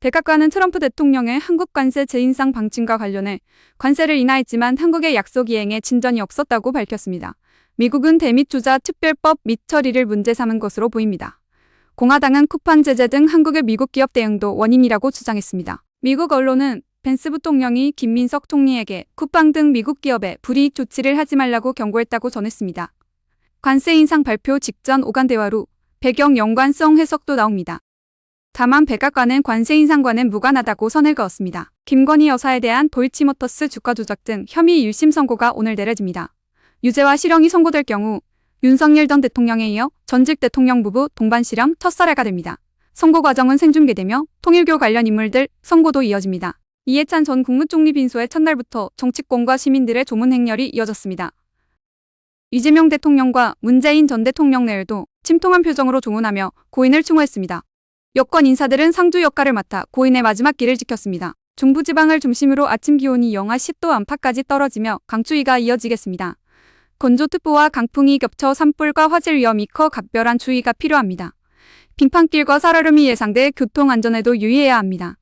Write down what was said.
백악관은 트럼프 대통령의 한국 관세 재인상 방침과 관련해 관세를 인하했지만 한국의 약속 이행에 진전이 없었다고 밝혔습니다. 미국은 대미 투자 특별법 및 처리를 문제 삼은 것으로 보입니다. 공화당은 쿠팡 제재 등 한국의 미국 기업 대응도 원인이라고 주장했습니다. 미국 언론은 벤스 부통령이 김민석 총리에게 쿠팡 등 미국 기업에 불이익 조치를 하지 말라고 경고했다고 전했습니다. 관세 인상 발표 직전 오간 대화로 배경 연관성 해석도 나옵니다. 다만 백악관은 관세 인상과는 무관하다고 선을 그었습니다. 김건희 여사에 대한 도이치모터스 주가 조작 등 혐의 1심 선고가 오늘 내려집니다. 유죄와 실형이 선고될 경우 윤석열 전 대통령에 이어 전직 대통령 부부 동반 실형 첫 사례가 됩니다. 선고 과정은 생중계되며 통일교 관련 인물들 선고도 이어집니다. 이해찬 전 국무총리 빈소의 첫날부터 정치권과 시민들의 조문 행렬이 이어졌습니다. 이재명 대통령과 문재인 전 대통령 내외도 침통한 표정으로 조문하며 고인을 추모했습니다. 여권 인사들은 상주 역할을 맡아 고인의 마지막 길을 지켰습니다. 중부지방을 중심으로 아침 기온이 영하 10도 안팎까지 떨어지며 강추위가 이어지겠습니다. 건조특보와 강풍이 겹쳐 산불과 화재 위험이 커 각별한 주의가 필요합니다. 빙판길과 살얼음이 예상돼 교통 안전에도 유의해야 합니다.